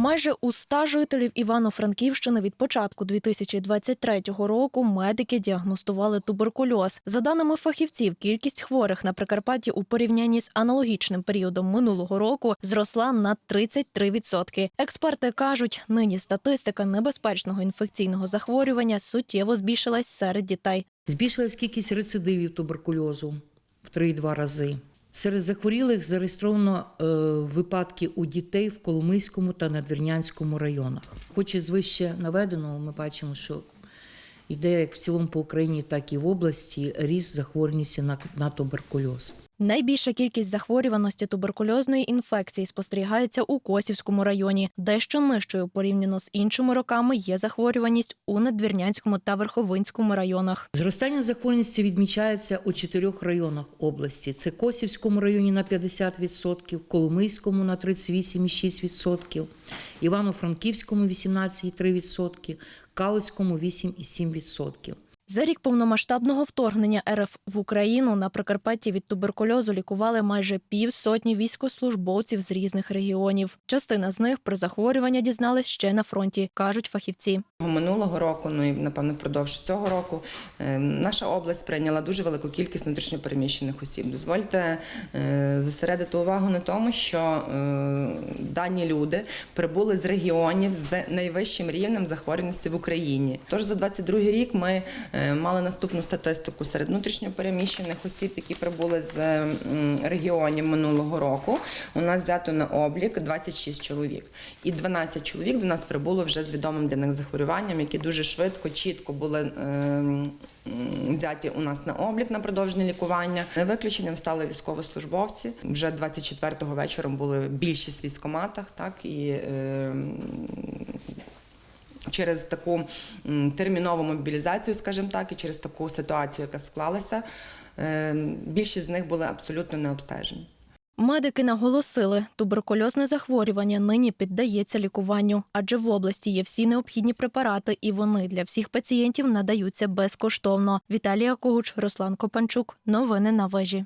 Майже у 100 жителів Івано-Франківщини від початку 2023 року медики діагностували туберкульоз. За даними фахівців, кількість хворих на Прикарпатті у порівнянні з аналогічним періодом минулого року зросла на 33%. Експерти кажуть, нині статистика небезпечного інфекційного захворювання суттєво збільшилась серед дітей. Збільшилась кількість рецидивів туберкульозу в 3,2 рази. Серед захворілих зареєстровано е, випадки у дітей в Коломийському та Надвірнянському районах. Хоч і з вище наведеного, ми бачимо, що йде як в цілому по Україні, так і в області ріст захворюваності на туберкульоз. Найбільша кількість захворюваності туберкульозної інфекції спостерігається у Косівському районі. Дещо нижчою порівняно з іншими роками є захворюваність у Надвірнянському та Верховинському районах. Зростання захворюваності відмічається у чотирьох районах області: це Косівському районі на 50%, Коломийському на 38,6%, Івано-Франківському 18,3%, Калицькому 8,7%. За рік повномасштабного вторгнення РФ в Україну на Прикарпатті від туберкульозу лікували майже півсотні військовослужбовців з різних регіонів. Частина з них про захворювання дізнались ще на фронті, кажуть фахівці. Минулого року, ну і напевно впродовж цього року, е, наша область прийняла дуже велику кількість внутрішньопереміщених осіб. Дозвольте е, зосередити увагу на тому, що е, дані люди прибули з регіонів з найвищим рівнем захворюваності в Україні. Тож за 22 рік ми мали наступну статистику серед внутрішньопереміщених осіб, які прибули з регіонів минулого року. У нас взято на облік 26 чоловік, і 12 чоловік до нас прибуло вже з відомим для них захворюванням, які дуже швидко, чітко були. е, Взяті у нас на облік на продовження лікування. Виключенням стали військовослужбовці. Вже 24-го вечором були більшість військоматах, так і е, через таку термінову мобілізацію, скажімо так, і через таку ситуацію, яка склалася, е, більшість з них були абсолютно не обстежені. Медики наголосили, туберкульозне захворювання нині піддається лікуванню, адже в області є всі необхідні препарати, і вони для всіх пацієнтів надаються безкоштовно. Віталія Когуч, Руслан Копанчук. Новини на вежі.